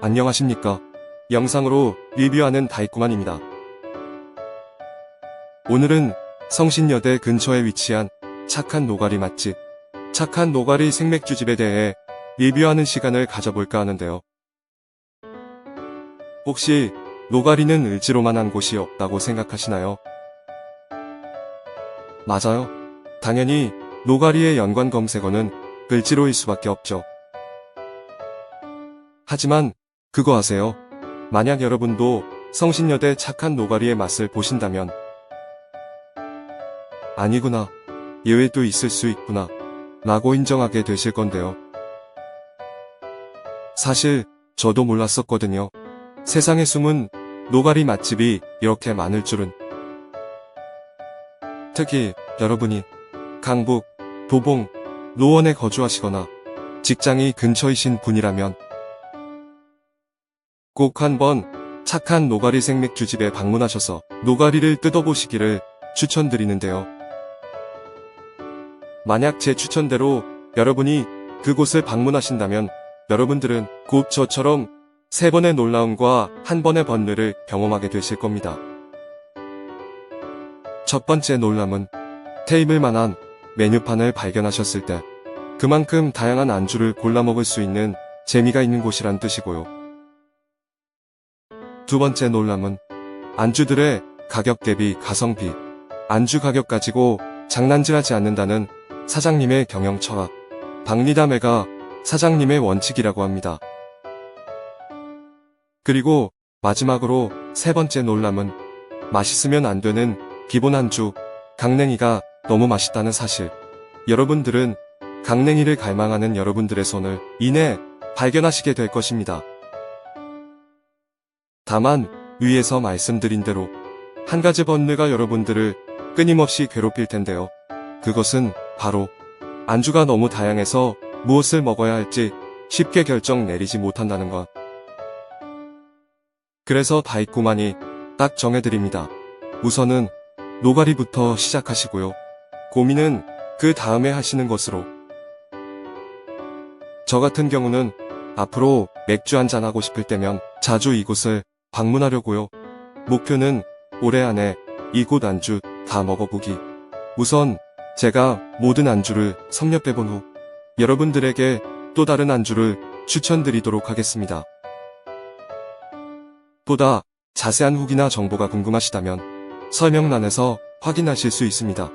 안녕하십니까. 영상으로 리뷰하는 다이꾸만입니다. 오늘은 성신여대 근처에 위치한 착한 노가리 맛집, 착한 노가리 생맥주집에 대해 리뷰하는 시간을 가져볼까 하는데요. 혹시 노가리는 을지로만 한 곳이 없다고 생각하시나요? 맞아요. 당연히 노가리의 연관 검색어는 을지로일 수밖에 없죠. 하지만 그거 아세요? 만약 여러분도 성신여대 착한 노가리의 맛을 보신다면 아니구나. 예외도 있을 수 있구나. 라고 인정하게 되실 건데요. 사실 저도 몰랐었거든요. 세상에 숨은 노가리 맛집이 이렇게 많을 줄은. 특히 여러분이 강북, 도봉, 노원에 거주하시거나 직장이 근처이신 분이라면 꼭 한번 착한 노가리 생맥주집에 방문하셔서 노가리를 뜯어보시기를 추천드리는데요. 만약 제 추천대로 여러분이 그곳을 방문하신다면 여러분들은 곧 저처럼 세 번의 놀라움과 한 번의 번뇌를 경험하게 되실 겁니다. 첫 번째 놀람은 테이블 만한 메뉴판을 발견하셨을 때 그만큼 다양한 안주를 골라 먹을 수 있는 재미가 있는 곳이란 뜻이고요. 두 번째 놀람은 안주들의 가격 대비 가성비, 안주 가격 가지고 장난질하지 않는다는 사장님의 경영 철학, 박리담회가 사장님의 원칙이라고 합니다. 그리고 마지막으로 세 번째 놀람은 맛있으면 안 되는 기본 안주, 강냉이가 너무 맛있다는 사실. 여러분들은 강냉이를 갈망하는 여러분들의 손을 이내 발견하시게 될 것입니다. 다만 위에서 말씀드린 대로 한 가지 번뇌가 여러분들을 끊임없이 괴롭힐 텐데요. 그것은 바로 안주가 너무 다양해서 무엇을 먹어야 할지 쉽게 결정 내리지 못한다는 것. 그래서 다이꾸만이 딱 정해드립니다. 우선은 노가리부터 시작하시고요. 고민은 그 다음에 하시는 것으로. 저 같은 경우는 앞으로 맥주 한잔 하고 싶을 때면 자주 이곳을 방문하려고요. 목표는 올해 안에 이곳 안주 다 먹어보기. 우선 제가 모든 안주를 섭렵해본 후 여러분들에게 또 다른 안주를 추천드리도록 하겠습니다. 보다 자세한 후기나 정보가 궁금하시다면 설명란에서 확인하실 수 있습니다.